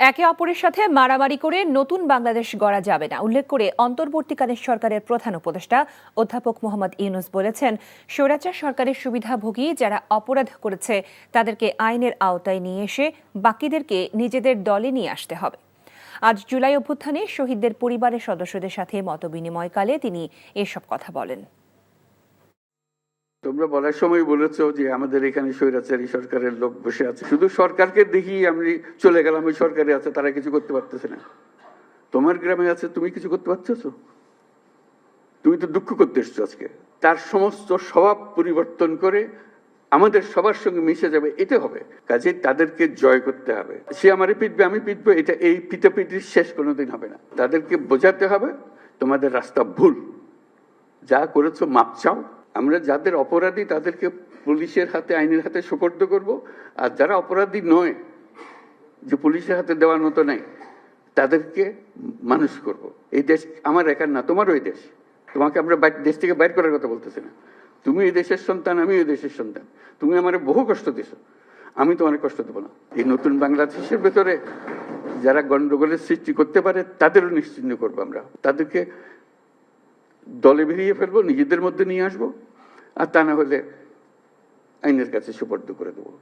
একে অপরের সাথে মারামারি করে নতুন বাংলাদেশ গড়া যাবে না। উল্লেখ করে অন্তর্বর্তীকালীন সরকারের প্রধান উপদেষ্টা অধ্যাপক মোহাম্মদ ইউনুস বলেছেন, স্বৈরাচার সরকারের সুবিধাভোগী যারা অপরাধ করেছে, তাদেরকে আইনের আওতায় নিয়ে এসে বাকিদেরকে নিজেদের দলে নিয়ে আসতে হবে। আজ জুলাই অভ্যুত্থানে শহীদদের পরিবারের সদস্যদের সাথে মতবিনিময়কালে তিনি এসব কথা বলেন। তোমরা বলার সময় বলেছ যে আমাদের এখানে স্বৈরাচারী সরকারের লোক বসে আছে। শুধু সরকারকে দেখি আমি চলে গেলাম, ওই সরকারে আছে, তারা কিছু করতে পারতেছে না। তোমার গ্রামে আছে, তুমি কিছু করতে পারতেছো? তুমি তো দুঃখ করতে এসছো আজকে। তার সমস্ত স্বভাব পরিবর্তন করে আমাদের সবার সঙ্গে মিশে যাবে এটা হবে। কাজে তাদেরকে জয় করতে হবে। সে আমারে পিটবে, আমি পিটবো, এটা এই পিটাপিটির শেষ কোনোদিন হবে না। তাদেরকে বোঝাতে হবে, তোমাদের রাস্তা ভুল। যা করেছ, মাপ চাও। আমরা যাদের অপরাধী তাদেরকে পুলিশের হাতে, আইনের হাতে সোপর্দ করব। আর যারা অপরাধী নয়, যে পুলিশের হাতে দেওয়ার মতো নাই, তাদেরকে মানুষ করব। এই দেশ আমার একার না তোমার ওই দেশ। তোমাকে আমরা দেশ থেকে বাইর করার কথা বলতেছি না। তুমি এই দেশের সন্তান আমি এই দেশের সন্তান। তুমি আমার বহু কষ্ট দিছো। আমি তোমার কষ্ট দেবো না। এই নতুন বাংলাদেশের ভেতরে যারা গন্ডগোলের সৃষ্টি করতে পারে, তাদেরও নিশ্চিন্ন করব আমরা। তাদেরকে দলে বেরিয়ে ফেলব, নিজেদের মধ্যে নিয়ে আসব। আর তা না হলে আইনের কাছে সুপর্দ করে দেবো।